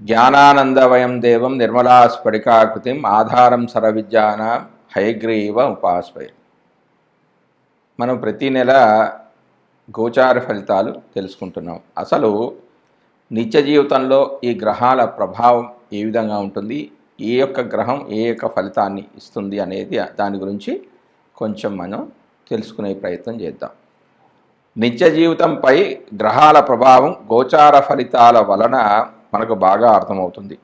జ్ఞానానందవయం దేవం నిర్మలా స్ఫటికాకృతిం ఆధారం సరవిద్యాన హయగ్రీవ ఉపాస్పై మనం ప్రతి నెల గోచార ఫలితాలు తెలుసుకుంటున్నాం. అసలు నిత్య జీవితంలో ఈ గ్రహాల ప్రభావం ఏ విధంగా ఉంటుంది? ఏ యొక్క గ్రహం ఏ యొక్క ఫలితాన్ని ఇస్తుంది అనేది దాని గురించి కొంచెం మనం తెలుసుకునే ప్రయత్నం చేద్దాం. నిత్య జీవితంపై గ్రహాల ప్రభావం గోచార ఫలితాల వలన మనకు బాగా అర్థమవుతుంది.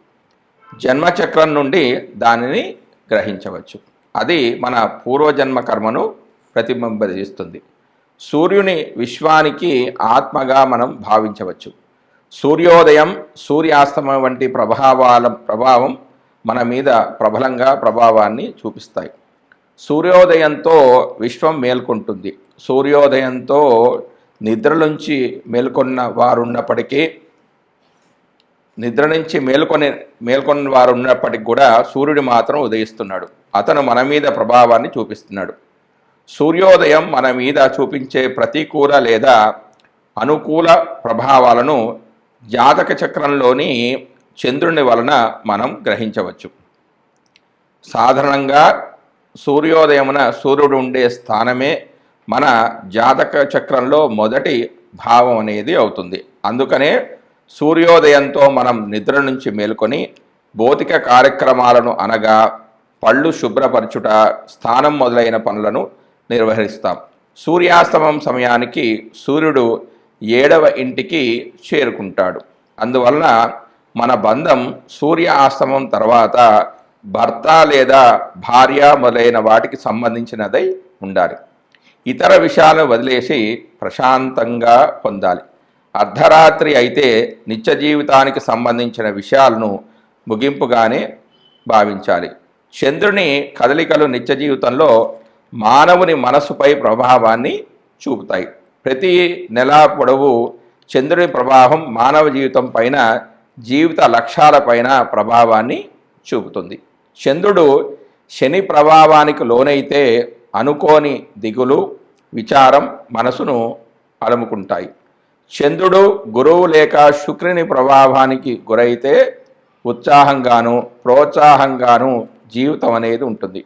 జన్మచక్రం నుండి దానిని గ్రహించవచ్చు. అది మన పూర్వజన్మ కర్మను ప్రతిబింబిస్తుంది. సూర్యుని విశ్వానికి ఆత్మగా మనం భావించవచ్చు. సూర్యోదయం సూర్యాస్తమయం వంటి ప్రభావాల ప్రభావం మన మీద ప్రబలంగా ప్రభావాన్ని చూపిస్తాయి. సూర్యోదయంతో విశ్వం మేల్కొంటుంది. సూర్యోదయంతో నిద్రలోంచి మేల్కొన్న వారున్నప్పటికీ నిద్ర నుంచి మేల్కొని మేల్కొన్న వారు ఉన్నప్పటికీ కూడా సూర్యుడు మాత్రం ఉదయిస్తున్నాడు. అతను మన మీద ప్రభావాన్ని చూపిస్తున్నాడు. సూర్యోదయం మన మీద చూపించే ప్రతికూల లేదా అనుకూల ప్రభావాలను జాతక చక్రంలోని చంద్రుని వలన మనం గ్రహించవచ్చు. సాధారణంగా సూర్యోదయమున సూర్యుడు ఉండే స్థానమే మన జాతక చక్రంలో మొదటి భావం అనేది అవుతుంది. అందుకనే సూర్యోదయంతో మనం నిద్ర నుంచి మేల్కొని భౌతిక కార్యక్రమాలను అనగా పళ్ళు శుభ్రపరచుట స్థానం మొదలైన పనులను నిర్వహిస్తాం. సూర్యాస్తమం సమయానికి సూర్యుడు ఏడవ ఇంటికి చేరుకుంటాడు. అందువలన మన బంధం సూర్య ఆస్తమం తర్వాత భర్త లేదా భార్య మొదలైన వాటికి సంబంధించినదై ఉండాలి. ఇతర విషయాలను వదిలేసి ప్రశాంతంగా పొందాలి. అర్ధరాత్రి అయితే నిత్య జీవితానికి సంబంధించిన విషయాలను ముగింపుగానే భావించాలి. చంద్రుని కదలికలు నిత్య జీవితంలో మానవుని మనసుపై ప్రభావాన్ని చూపుతాయి. ప్రతి నెల పొడవు చంద్రుని ప్రభావం మానవ జీవితం పైన జీవిత లక్ష్యాలపైన ప్రభావాన్ని చూపుతుంది. చంద్రుడు శని ప్రభావానికి లోనైతే అనుకోని దిగులు విచారం మనసును అలుముకుంటాయి. చంద్రుడు గురువు లేక శుక్రుని ప్రభావానికి గురైతే ఉత్సాహంగాను ప్రోత్సాహంగాను జీవితం అనేది ఉంటుంది.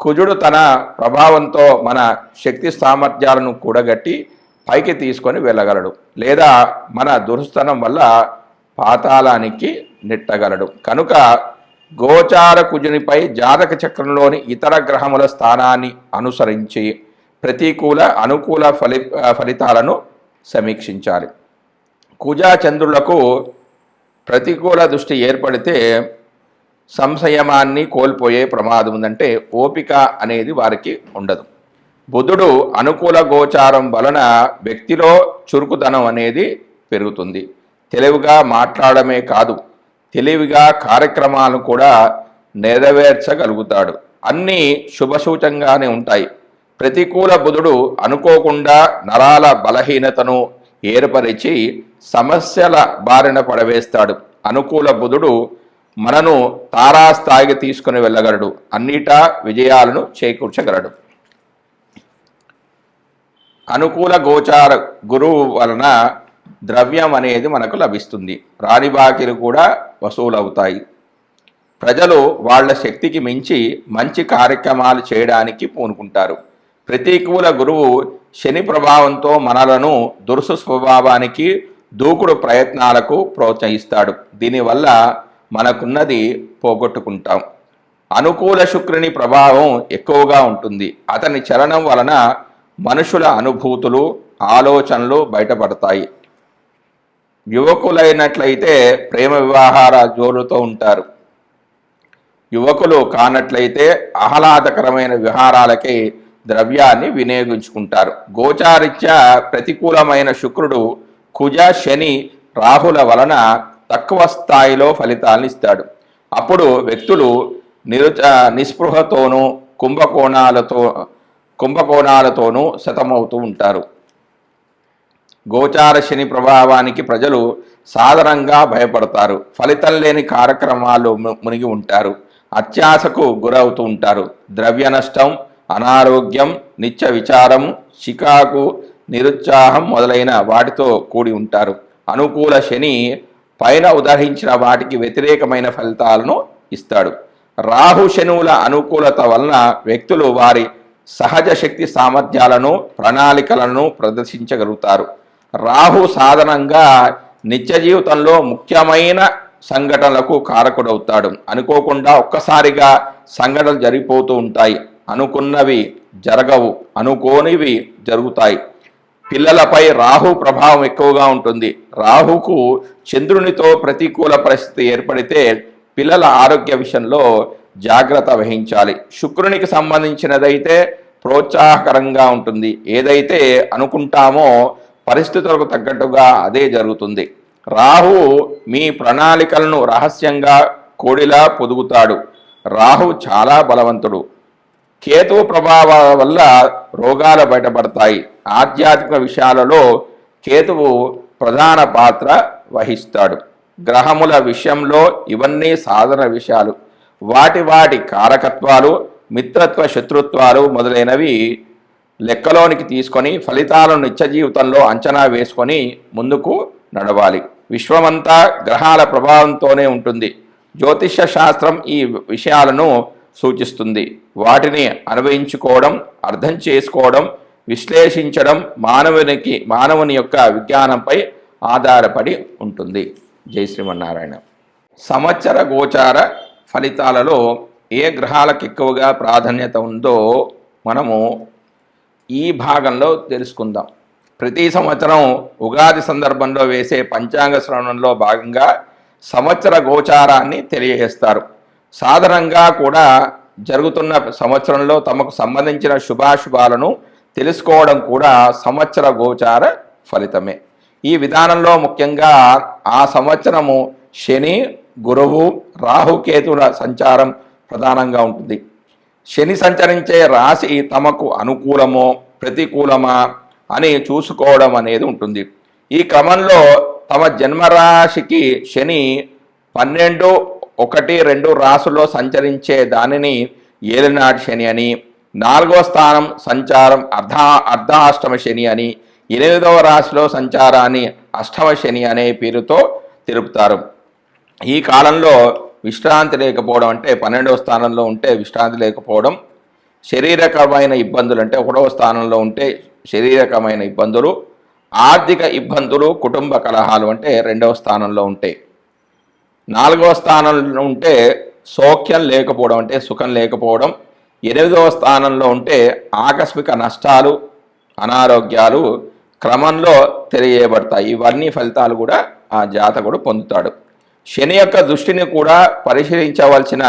కుజుడు తన ప్రభావంతో మన శక్తి సామర్థ్యాలను కూడగట్టి పైకి తీసుకొని వెళ్ళగలడు లేదా మన దురుస్తనం వల్ల పాతాళానికి నెట్టగలడు. కనుక గోచార కుజునిపై జాతక చక్రంలోని ఇతర గ్రహముల స్థానాన్ని అనుసరించి ప్రతికూల అనుకూల ఫలి ఫలితాలను సమీక్షించాలి. కుజా చంద్రులకు ప్రతికూల దృష్టి ఏర్పడితే సంశయమాన్ని కోల్పోయే ప్రమాదం ఉందంటే ఓపిక అనేది వారికి ఉండదు. బుధుడు అనుకూల గోచారం వలన వ్యక్తిలో చురుకుదనం అనేది పెరుగుతుంది. తెలివిగా మాట్లాడమే కాదు తెలివిగా కార్యక్రమాలను కూడా నెరవేర్చగలుగుతాడు. అన్నీ శుభసూచంగానే ఉంటాయి. ప్రతికూల బుధుడు అనుకోకుండా నరాల బలహీనతను ఏర్పరిచి సమస్యల బారిన పడవేస్తాడు. అనుకూల బుధుడు మనను తారాస్థాయికి తీసుకుని వెళ్ళగలడు. అన్నిటా విజయాలను చేకూర్చగలడు. అనుకూల గోచార గురువు వలన ద్రవ్యం అనేది మనకు లభిస్తుంది. రాణి బాకీలు కూడా వసూలవుతాయి. ప్రజలు వాళ్ళ శక్తికి మించి మంచి కార్యక్రమాలు చేయడానికి పూనుకుంటారు. ప్రతికూల గురువు శని ప్రభావంతో మనలను దురుసు స్వభావానికి దూకుడు ప్రయత్నాలకు ప్రోత్సహిస్తాడు. దీనివల్ల మనకున్నది పోగొట్టుకుంటాం. అనుకూల శుక్రుని ప్రభావం ఎక్కువగా ఉంటుంది. అతని చలనం వలన మనుషుల అనుభూతులు ఆలోచనలు బయటపడతాయి. యువకులైనట్లయితే ప్రేమ వివాహాల జోలుతో ఉంటారు. యువకులు కానట్లయితే ఆహ్లాదకరమైన విహారాలకి ద్రవ్యాన్ని వినియోగించుకుంటారు. గోచారిత్య ప్రతికూలమైన శుక్రుడు కుజ శని రాహుల వలన తక్కువ స్థాయిలో ఫలితాలను ఇస్తాడు. అప్పుడు వ్యక్తులు నిరుచ నిస్పృహతోనూ కుంభకోణాలతో కుంభకోణాలతోనూ శతమవుతూ ఉంటారు. గోచార శని ప్రభావానికి ప్రజలు సాధారణంగా భయపడతారు. ఫలితం లేని కార్యక్రమాలు మునిగి ఉంటారు. అత్యాశకు గురవుతూ ఉంటారు. ద్రవ్య నష్టం అనారోగ్యం నిత్య విచారం చికాకు నిరుత్సాహం మొదలైన వాటితో కూడి ఉంటారు. అనుకూల శని పైన ఉదహరించిన వాటికి వ్యతిరేకమైన ఫలితాలను ఇస్తాడు. రాహు శనువుల అనుకూలత వలన వ్యక్తులు వారి సహజ శక్తి సామర్థ్యాలను ప్రణాళికలను ప్రదర్శించగలుగుతారు. రాహు సాధనంగా నిత్య జీవితంలో ముఖ్యమైన సంఘటనలకు కారకుడవుతాడు. అనుకోకుండా ఒక్కసారిగా సంఘటనలు జరిగిపోతూ ఉంటాయి. అనుకున్నవి జరగవు అనుకోనివి జరుగుతాయి. పిల్లలపై రాహు ప్రభావం ఎక్కువగా ఉంటుంది. రాహుకు చంద్రునితో ప్రతికూల పరిస్థితి ఏర్పడితే పిల్లల ఆరోగ్య విషయంలో జాగ్రత్త వహించాలి. శుక్రునికి సంబంధించినదైతే ప్రోత్సాహకరంగా ఉంటుంది. ఏదైతే అనుకుంటామో పరిస్థితులకు తగ్గట్టుగా అదే జరుగుతుంది. రాహు మీ ప్రణాళికలను రహస్యంగా కోడిలా పొదుగుతాడు. రాహు చాలా బలవంతుడు. కేతు ప్రభావాల వల్ల రోగాలు బయటపడతాయి. ఆధ్యాత్మిక విషయాలలో కేతువు ప్రధాన పాత్ర వహిస్తాడు. గ్రహముల విషయంలో ఇవన్నీ సాధన విషయాలు. వాటి వాటి కారకత్వాలు మిత్రత్వ శత్రుత్వాలు మొదలైనవి లెక్కలోనికి తీసుకొని ఫలితాలను నిత్య జీవితంలో అంచనా వేసుకొని ముందుకు నడవాలి. విశ్వమంతా గ్రహాల ప్రభావంతోనే ఉంటుంది. జ్యోతిష్య శాస్త్రం ఈ విషయాలను సూచిస్తుంది. వాటిని అనుభవించుకోవడం అర్థం చేసుకోవడం విశ్లేషించడం మానవునికి మానవుని యొక్క విజ్ఞానంపై ఆధారపడి ఉంటుంది. జై శ్రీమన్నారాయణ. సంవత్సర గోచార ఫలితాలలో ఏ గ్రహాలకు ఎక్కువగా ప్రాధాన్యత ఉందో మనము ఈ భాగంలో తెలుసుకుందాం. ప్రతి సంవత్సరం ఉగాది సందర్భంలో వేసే పంచాంగ శ్రవణంలో భాగంగా సంవత్సర గోచారాన్ని తెలియజేస్తారు. సాధారణంగా కూడా జరుగుతున్న సంవత్సరంలో తమకు సంబంధించిన శుభాశుభాలను తెలుసుకోవడం కూడా సంవత్సర గోచార ఫలితమే. ఈ విధానంలో ముఖ్యంగా ఆ సంవత్సరము శని గురువు రాహుకేతుల సంచారం ప్రధానంగా ఉంటుంది. శని సంచరించే రాశి తమకు అనుకూలమో ప్రతికూలమా అని చూసుకోవడం అనేది ఉంటుంది. ఈ క్రమంలో తమ జన్మరాశికి శని పన్నెండు ఒకటి రెండు రాసుల్లో సంచరించే దానిని ఏలినాటి శని అని నాలుగో స్థానం సంచారం అర్ధ అర్ధాష్టమ శని అని ఎనిమిదవ రాశిలో సంచారాన్ని అష్టమ శని అనే పేరుతో తెలుపుతారు. ఈ కాలంలో విశ్రాంతి లేకపోవడం అంటే పన్నెండవ స్థానంలో ఉంటే విశ్రాంతి లేకపోవడం శరీరకమైన ఇబ్బందులు అంటే ఒకటవ స్థానంలో ఉంటే శరీరకమైన ఇబ్బందులు ఆర్థిక ఇబ్బందులు కుటుంబ కలహాలు అంటే రెండవ స్థానంలో ఉంటాయి నాలుగవ స్థానంలో ఉంటే సౌఖ్యం లేకపోవడం అంటే సుఖం లేకపోవడం ఎనిమిదవ స్థానంలో ఉంటే ఆకస్మిక నష్టాలు అనారోగ్యాలు క్రమంలో తెలియబడతాయి. ఇవన్నీ ఫలితాలు కూడా ఆ జాతకుడు పొందుతాడు. శని యొక్క దృష్టిని కూడా పరిశీలించవలసిన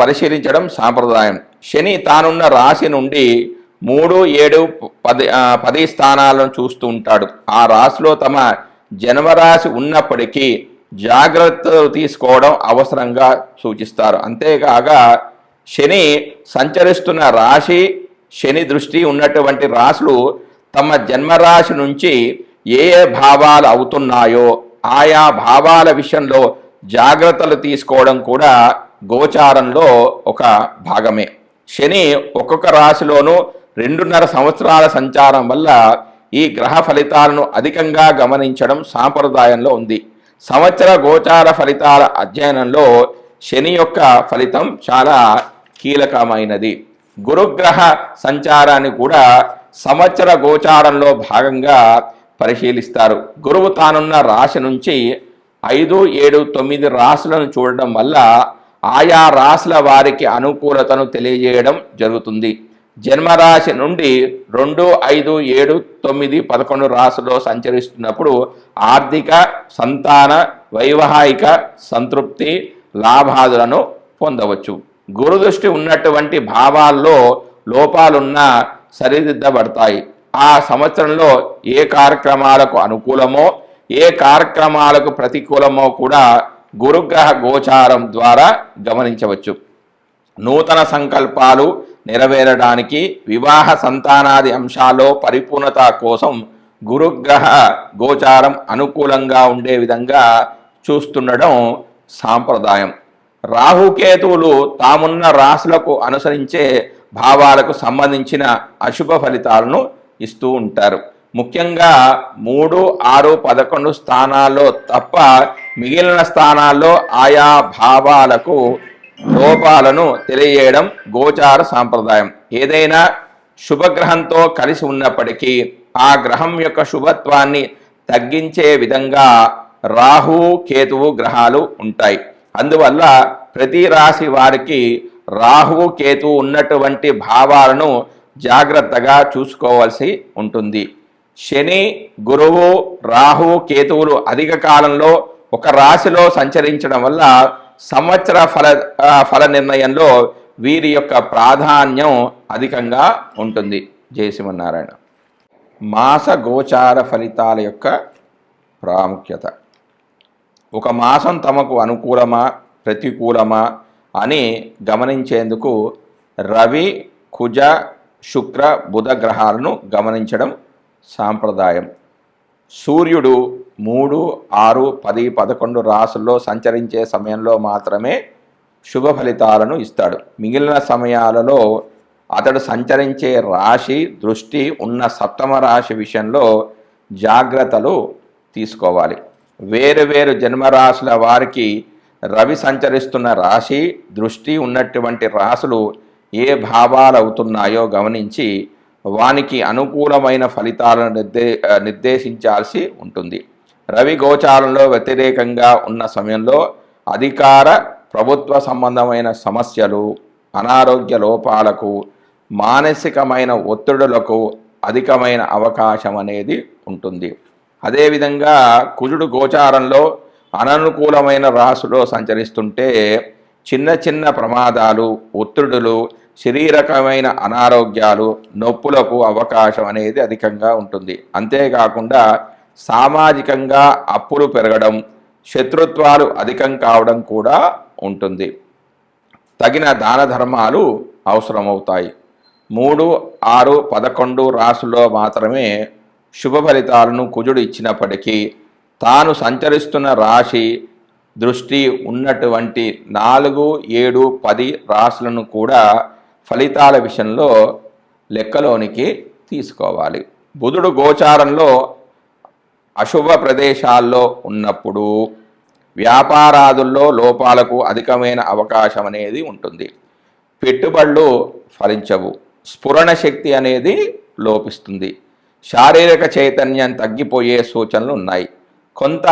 పరిశీలించడం సాంప్రదాయం. శని తానున్న రాశి నుండి మూడు ఏడు పది పది స్థానాలను చూస్తూ ఉంటాడు. ఆ రాశిలో తమ జన్మరాశి ఉన్నప్పటికీ జాగ్రత్తలు తీసుకోవడం అవసరంగా సూచిస్తారు. అంతేకాక శని సంచరిస్తున్న రాశి శని దృష్టి ఉన్నటువంటి రాశులు తమ జన్మరాశి నుంచి ఏ ఏ భావాలు అవుతున్నాయో ఆయా భావాల విషయంలో జాగ్రత్తలు తీసుకోవడం కూడా గోచారంలో ఒక భాగమే. శని ఒక్కొక్క రాశిలోనూ రెండున్నర సంవత్సరాల సంచారం వల్ల ఈ గ్రహ ఫలితాలను అధికంగా గమనించడం సాంప్రదాయంలో ఉంది. సంవత్సర గోచార ఫలితాల అధ్యయనంలో శని యొక్క ఫలితం చాలా కీలకమైనది. గురుగ్రహ సంచారాన్ని కూడా సంవత్సర గోచారంలో భాగంగా పరిశీలిస్తారు. గురువు తానున్న రాశి నుంచి ఐదు ఏడు తొమ్మిది రాశులను చూడడం వల్ల ఆయా రాశుల వారికి అనుకూలతను తెలియజేయడం జరుగుతుంది. జన్మరాశి నుండి రెండు ఐదు ఏడు తొమ్మిది పదకొండు రాశుల్లో సంచరిస్తున్నప్పుడు ఆర్థిక సంతాన వైవాహిక సంతృప్తి లాభాదులను పొందవచ్చు. గురుదృష్టి ఉన్నటువంటి భావాల్లో లోపాలున్నా సరిదిద్దబడతాయి. ఆ సంవత్సరంలో ఏ కార్యక్రమాలకు అనుకూలమో ఏ కార్యక్రమాలకు ప్రతికూలమో కూడా గురుగ్రహ గోచారం ద్వారా గమనించవచ్చు. నూతన సంకల్పాలు నెరవేరడానికి వివాహ సంతానాది అంశాల్లో పరిపూర్ణత కోసం గురుగ్రహ గోచారం అనుకూలంగా ఉండే విధంగా చూస్తుండడం సాంప్రదాయం. రాహుకేతువులు తామున్న రాశులకు అనుసరించే భావాలకు సంబంధించిన అశుభ ఫలితాలను ఇస్తూ ఉంటారు. ముఖ్యంగా మూడు ఆరు పదకొండు స్థానాల్లో తప్ప మిగిలిన స్థానాల్లో ఆయా భావాలకు లోపాలను తెలియజేయడం గోచార సాంప్రదాయం. ఏదైనా శుభగ్రహంతో కలిసి ఉన్నప్పటికీ ఆ గ్రహం యొక్క శుభత్వాన్ని తగ్గించే విధంగా రాహు కేతువు గ్రహాలు ఉంటాయి. అందువల్ల ప్రతి రాశి వారికి రాహు కేతువు ఉన్నటువంటి భావాలను జాగ్రత్తగా చూసుకోవాల్సి ఉంటుంది. శని గురువు రాహు కేతువులు అధిక కాలంలో ఒక రాశిలో సంచరించడం వల్ల సంవత్సర ఫల ఫల నిర్ణయంలో వీరి యొక్క ప్రాధాన్యం అధికంగా ఉంటుంది. జయసింహనారాయణ మాస గోచార ఫలితాల యొక్క ప్రాముఖ్యత. ఒక మాసం తమకు అనుకూలమా ప్రతికూలమా అని గమనించేందుకు రవి కుజ శుక్ర బుధ గ్రహాలను గమనించడం సాంప్రదాయం. సూర్యుడు మూడు ఆరు పది పదకొండు రాసుల్లో సంచరించే సమయంలో మాత్రమే శుభ ఫలితాలను ఇస్తాడు. మిగిలిన సమయాలలో అతడు సంచరించే రాశి దృష్టి ఉన్న సప్తమ రాశి విషయంలో జాగ్రత్తలు తీసుకోవాలి. వేరు వేరు జన్మరాశుల వారికి రవి సంచరిస్తున్న రాశి దృష్టి ఉన్నటువంటి రాశులు ఏ భావాలు అవుతున్నాయో గమనించి వానికి అనుకూలమైన ఫలితాలను నిర్దే నిర్దేశించాల్సి ఉంటుంది. రవి గోచారంలో వ్యతిరేకంగా ఉన్న సమయంలో అధికార ప్రభుత్వ సంబంధమైన సమస్యలు అనారోగ్య లోపాలకు మానసికమైన ఒత్తిడులకు అధికమైన అవకాశం అనేది ఉంటుంది. అదేవిధంగా కుజుడు గోచారంలో అననుకూలమైన రాశిలో సంచరిస్తుంటే చిన్న చిన్న ప్రమాదాలు ఒత్తిడులు శరీరకమైన అనారోగ్యాలు నొప్పులకు అవకాశం అనేది అధికంగా ఉంటుంది. అంతేకాకుండా సామాజికంగా అప్పులు పెరగడం శత్రుత్వాలు అధికం కావడం కూడా ఉంటుంది. తగిన దాన ధర్మాలు అవసరమవుతాయి. మూడు ఆరు పదకొండు రాసుల్లో మాత్రమే శుభ ఫలితాలను కుజుడు ఇచ్చినప్పటికీ తాను సంచరిస్తున్న రాశి దృష్టి ఉన్నటువంటి నాలుగు ఏడు పది రాశులను కూడా ఫలితాల విషయంలో లెక్కలోనికి తీసుకోవాలి. బుధుడు గోచారంలో అశుభ ప్రదేశాల్లో ఉన్నప్పుడు వ్యాపారాదుల్లో లోపాలకు అధికమైన అవకాశం అనేది ఉంటుంది. పెట్టుబడులు ఫలించవు. స్ఫురణ శక్తి అనేది లోపిస్తుంది. శారీరక చైతన్యం తగ్గిపోయే సూచనలు ఉన్నాయి. కొంత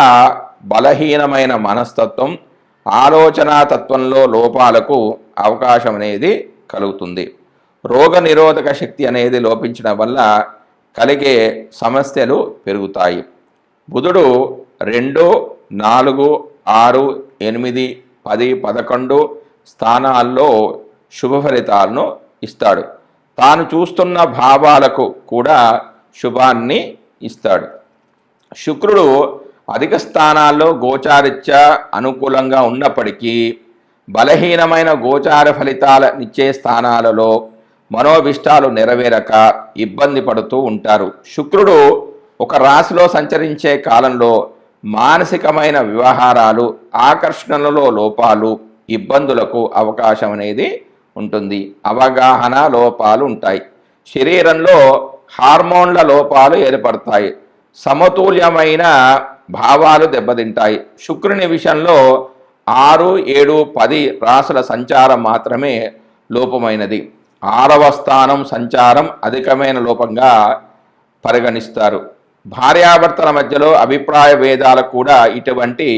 బలహీనమైన మనస్తత్వం ఆలోచనా తత్వంలో లోపాలకు అవకాశం అనేది కలుగుతుంది. రోగ నిరోధక శక్తి అనేది లోపించడం వల్ల కలిగే సమస్యలు పెరుగుతాయి. బుధుడు రెండు నాలుగు ఆరు ఎనిమిది పది పదకొండు స్థానాల్లో శుభ ఫలితాలను ఇస్తాడు. తాను చూస్తున్న భావాలకు కూడా శుభాన్ని ఇస్తాడు. శుక్రుడు అధిక స్థానాల్లో గోచారిత్య అనుకూలంగా ఉన్నప్పటికీ బలహీనమైన గోచార ఫలితాలనిచ్చే స్థానాలలో మనోభిష్టాలు నెరవేరక ఇబ్బంది పడుతూ ఉంటారు. శుక్రుడు ఒక రాశిలో సంచరించే కాలంలో మానసికమైన వ్యవహారాలు ఆకర్షణలలో లోపాలు ఇబ్బందులకు అవకాశం అనేది ఉంటుంది. అవగాహన లోపాలు ఉంటాయి. శరీరంలో హార్మోన్ల లోపాలు ఏర్పడతాయి. సమతుల్యమైన భావాలు దెబ్బతింటాయి. శుక్రుని విషయంలో ఆరు ఏడు పది రాసుల సంచారం మాత్రమే లోపమైనది. ఆరవ స్థానం సంచారం అధికమైన లోపంగా పరిగణిస్తారు. భార్యాభర్తల మధ్యలో అభిప్రాయ భేదాలకు కూడా ఇటువంటి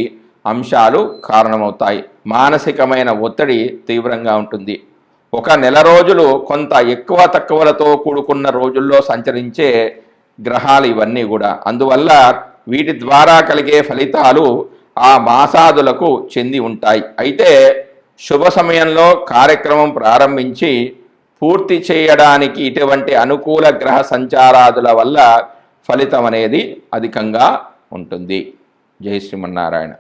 అంశాలు కారణమవుతాయి. మానసికమైన ఒత్తిడి తీవ్రంగా ఉంటుంది. ఒక నెల రోజులు కొంత ఎక్కువ తక్కువలతో కూడుకున్న రోజుల్లో సంచరించే గ్రహాలు ఇవన్నీ కూడా. అందువల్ల వీటి ద్వారా కలిగే ఫలితాలు ఆ మాసాదులకు చెంది ఉంటాయి. అయితే శుభ సమయంలో కార్యక్రమం ప్రారంభించి పూర్తి చేయడానికి ఇటువంటి అనుకూల గ్రహ సంచారాదుల వల్ల ఫలితం అనేది అధికంగా ఉంటుంది. జై Srimannarayana.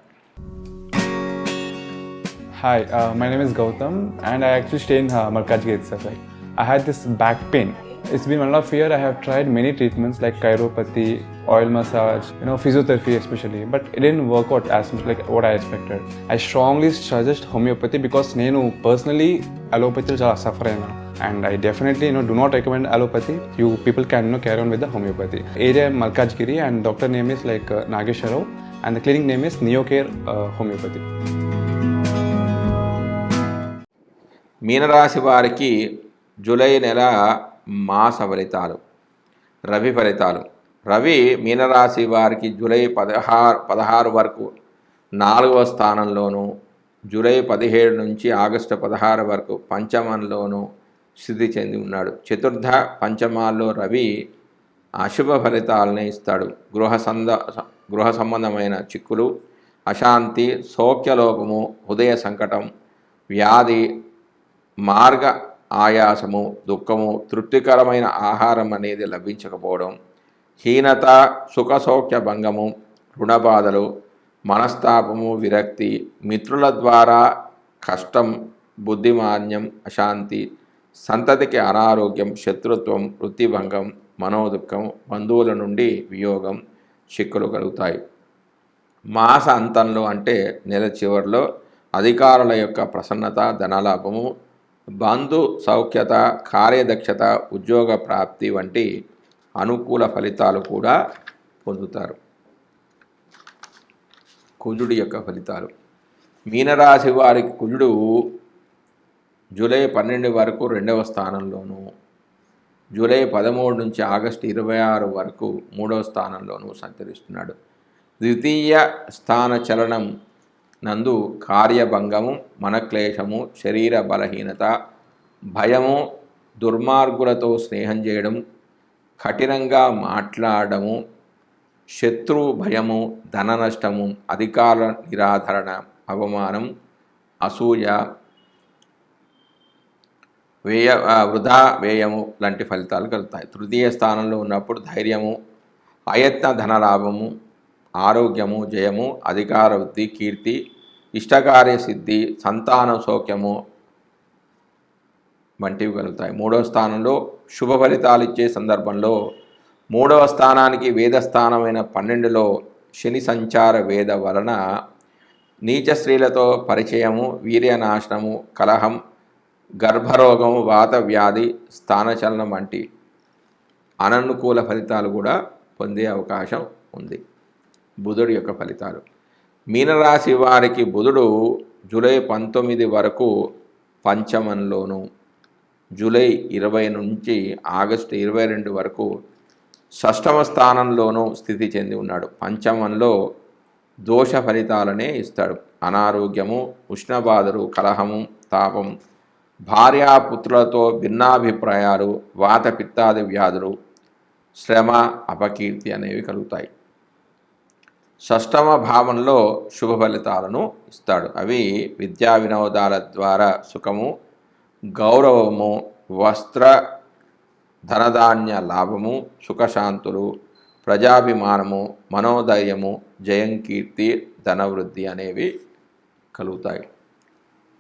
Hi my name is Gautam and I actually stay in Malkajgiri sir I had this back pain it's been one of year I have tried many treatments like chiropathy oil massage you physiotherapy physiotherapy especially. But it didn't work out as much like what I expected. I strongly suggest నేను personally అలోపతిలో చాలా suffer అయినా and I definitely no do not recommend allopathy you people can no carry on with the homeopathy area Malkajgiri and doctor name is like Nageswararao and the clinic name is Neocare homeopathy మీనరాశి వారికి July నెల మాస ఫలితాలు రవి ఫలితాలు రవి మీనరాశి వారికి July పదహారు పదహారు వరకు నాలుగవ స్థానంలోను జూలై పదిహేడు నుంచి ఆగస్టు పదహారు వరకు పంచమంలోనూ స్థితి చెంది ఉన్నాడు. చతుర్థ పంచమాల్లో రవి అశుభ ఫలితాలనే ఇస్తాడు. గృహ సంద గృహ సంబంధమైన చిక్కులు అశాంతి సౌఖ్యలోపము హృదయ సంకటం వ్యాధి మార్గ ఆయాసము దుఃఖము తృప్తికరమైన ఆహారం అనేది లభించకపోవడం హీనత సుఖ సౌఖ్య భంగము రుణబాధలు మనస్తాపము విరక్తి మిత్రుల ద్వారా కష్టం బుద్ధిమాన్యం అశాంతి సంతతికి అనారోగ్యం శత్రుత్వం వృత్తిభంగం మనోదుఖం బంధువుల నుండి వియోగం చిక్కులు కలుగుతాయి. మాస అంతంలో అంటే నెల చివరిలో అధికారుల యొక్క ప్రసన్నత ధనలాభము బంధు సౌఖ్యత కార్యదక్షత ఉద్యోగ ప్రాప్తి వంటి అనుకూల ఫలితాలు కూడా పొందుతారు. కుజుడి యొక్క ఫలితాలు. మీనరాశి వారికి కుజుడు జూలై పన్నెండు వరకు రెండవ స్థానంలోనూ జూలై పదమూడు నుంచి ఆగస్టు ఇరవై ఆరు వరకు మూడవ స్థానంలోనూ సంచరిస్తున్నాడు. ద్వితీయ స్థాన చలనం నందు కార్యభంగము మనక్లేశము శరీర బలహీనత భయము దుర్మార్గులతో స్నేహం చేయడం కఠినంగా మాట్లాడము శత్రు భయము ధన నష్టము అధికార నిరాధరణ అవమానం అసూయ వ్యయ వృధా వ్యయము లాంటి ఫలితాలు కలుగుతాయి. తృతీయ స్థానంలో ఉన్నప్పుడు ధైర్యము అయత్న ధనలాభము ఆరోగ్యము జయము అధికార వృద్ధి కీర్తి ఇష్టకార్య సిద్ధి సంతాన సౌఖ్యము వంటివి కలుగుతాయి. మూడవ స్థానంలో శుభ ఫలితాలు ఇచ్చే సందర్భంలో మూడవ స్థానానికి వేద స్థానమైన పన్నెండులో శని సంచార వేద వలన నీచ స్త్రీలతో పరిచయము వీర్యనాశనము కలహం గర్భరోగము వాత వ్యాధి స్థానచలనం వంటి అననుకూల ఫలితాలు కూడా పొందే అవకాశం ఉంది. బుధుడి యొక్క ఫలితాలు. మీనరాశి వారికి బుధుడు జూలై పంతొమ్మిది వరకు పంచమంలోను జూలై ఇరవై నుంచి ఆగస్టు ఇరవై రెండు వరకు షష్టమ స్థానంలోనూ స్థితి చెంది ఉన్నాడు. పంచమంలో దోష ఫలితాలనే ఇస్తాడు. అనారోగ్యము ఉష్ణబాధలు కలహము తాపం భార్యాపుత్రులతో భిన్నాభిప్రాయాలు వాత పిత్తాది వ్యాధులు శ్రమ అపకీర్తి అనేవి కలుగుతాయి. షష్టమ భావంలో శుభ ఫలితాలను ఇస్తాడు. అవి విద్యా వినోదాల ద్వారా సుఖము గౌరవము వస్త్ర ధనధాన్య లాభము సుఖశాంతులు ప్రజాభిమానము మనోధైర్యము జయం కీర్తి ధనవృద్ధి అనేవి కలుగుతాయి.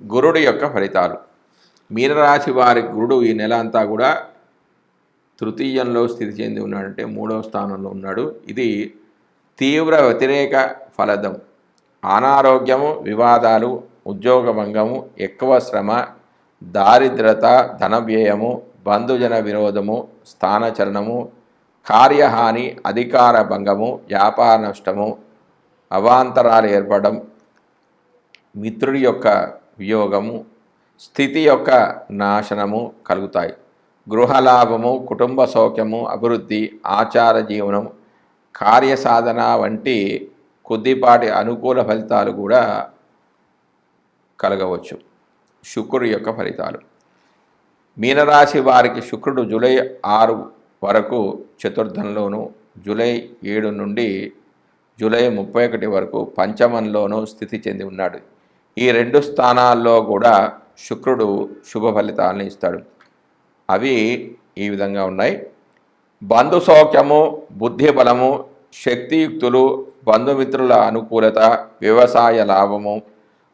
గురుడు యొక్క ఫలితాలు. మీనరాశి వారి గురుడు ఈ నెల అంతా కూడా తృతీయంలో స్థితి చెంది ఉన్నాడంటే మూడవ స్థానంలో ఉన్నాడు. ఇది తీవ్ర వ్యతిరేక ఫలదం. అనారోగ్యము వివాదాలు ఉద్యోగ భంగము ఎక్కువ శ్రమ దారిద్రత ధన వ్యయము బంధుజన విరోధము స్థానచలనము కార్యహాని అధికార భంగము వ్యాపార నష్టము అవాంతరాలు ఏర్పడడం మిత్రుడి యొక్క వియోగము స్థితి యొక్క నాశనము కలుగుతాయి. గృహలాభము కుటుంబ సౌఖ్యము అభివృద్ధి ఆచార జీవనం కార్యసాధన వంటి కొద్దిపాటి అనుకూల ఫలితాలు కూడా కలగవచ్చు. శుక్రుడి యొక్క ఫలితాలు. మీనరాశి వారికి శుక్రుడు జూలై ఆరు వరకు చతుర్థంలోను జూలై ఏడు నుండి జూలై ముప్పై ఒకటి వరకు పంచమంలోనూ స్థితి చెంది ఉన్నాడు. ఈ రెండు స్థానాల్లో కూడా శుక్రుడు శుభ ఫలితాలను ఇస్తాడు. అవి ఈ విధంగా ఉన్నాయి. బంధు సౌఖ్యము బుద్ధి బలము శక్తియుక్తులు బంధుమిత్రుల అనుకూలత వ్యవసాయ లాభము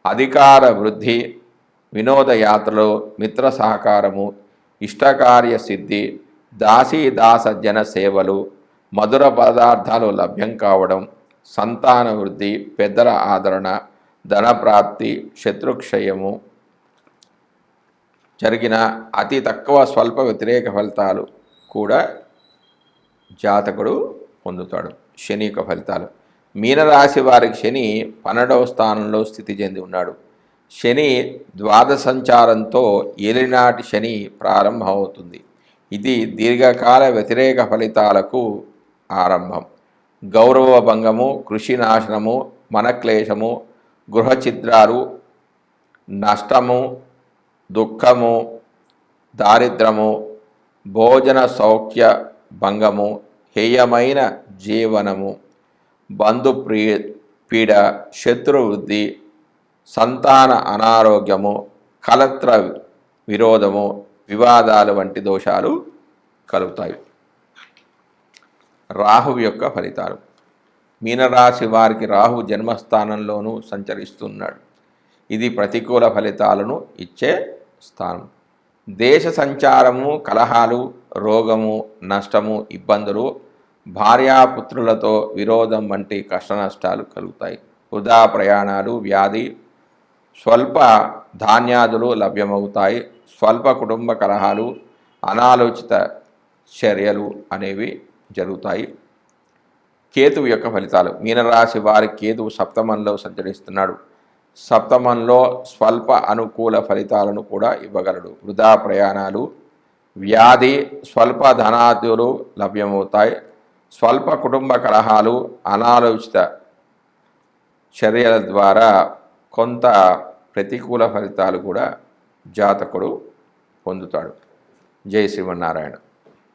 అధికార వృద్ధి వినోదయాత్రలు మిత్ర సహకారము ఇష్టకార్య సిద్ధి దాసీదాస జన సేవలు మధుర పదార్థాలు లభ్యం కావడం సంతాన వృద్ధి పెద్దల ఆదరణ ధనప్రాప్తి శత్రుక్షయము జరిగిన అతి తక్కువ స్వల్ప వ్యతిరేక ఫలితాలు కూడా జాతకుడు పొందుతాడు. శని యొక్క ఫలితాలు. మీనరాశి వారికి శని పన్నెండవ స్థానంలో స్థితి చెంది ఉన్నాడు. శని ద్వాదశ సంచారంతో ఏలినాటి శని ప్రారంభమవుతుంది. ఇది దీర్ఘకాల వ్యతిరేక ఫలితాలకు ఆరంభం. గౌరవ భంగము కృషి నాశనము మనక్లేశము గృహఛిద్రాలు నష్టము దుఃఖము దారిద్రము భోజన సౌఖ్య భంగము హేయమైన జీవనము బంధు ప్రీ పీడ శత్రువృద్ధి సంతాన అనారోగ్యము కలత్ర విరోధము వివాదాలు వంటి దోషాలు కలుగుతాయి. రాహువు యొక్క ఫలితాలు. మీనరాశి వారికి రాహు జన్మస్థానంలోనూ సంచరిస్తున్నాడు. ఇది ప్రతికూల ఫలితాలను ఇచ్చే స్థానం. దేశ సంచారము కలహాలు రోగము నష్టము ఇబ్బందులు భార్యాపుత్రులతో విరోధం వంటి కష్ట నష్టాలు కలుగుతాయి. వృధా ప్రయాణాలు వ్యాధి స్వల్ప ధాన్యాదులు లభ్యమవుతాయి. స్వల్ప కుటుంబ కలహాలు అనాలోచిత చర్యలు అనేవి జరుగుతాయి. కేతువు యొక్క ఫలితాలు. మీనరాశి వారి కేతువు సప్తమంలో సంచరిస్తున్నాడు. సప్తమంలో స్వల్ప అనుకూల ఫలితాలను కూడా ఇవ్వగలడు. వృధా ప్రయాణాలు వ్యాధి స్వల్ప ధనాదులు లభ్యమవుతాయి. స్వల్ప కుటుంబ కలహాలు అనాలోచిత చర్యల ద్వారా కొంత ప్రతికూల ఫలితాలు కూడా జాతకుడు పొందుతాడు. జై శ్రీమన్నారాయణ.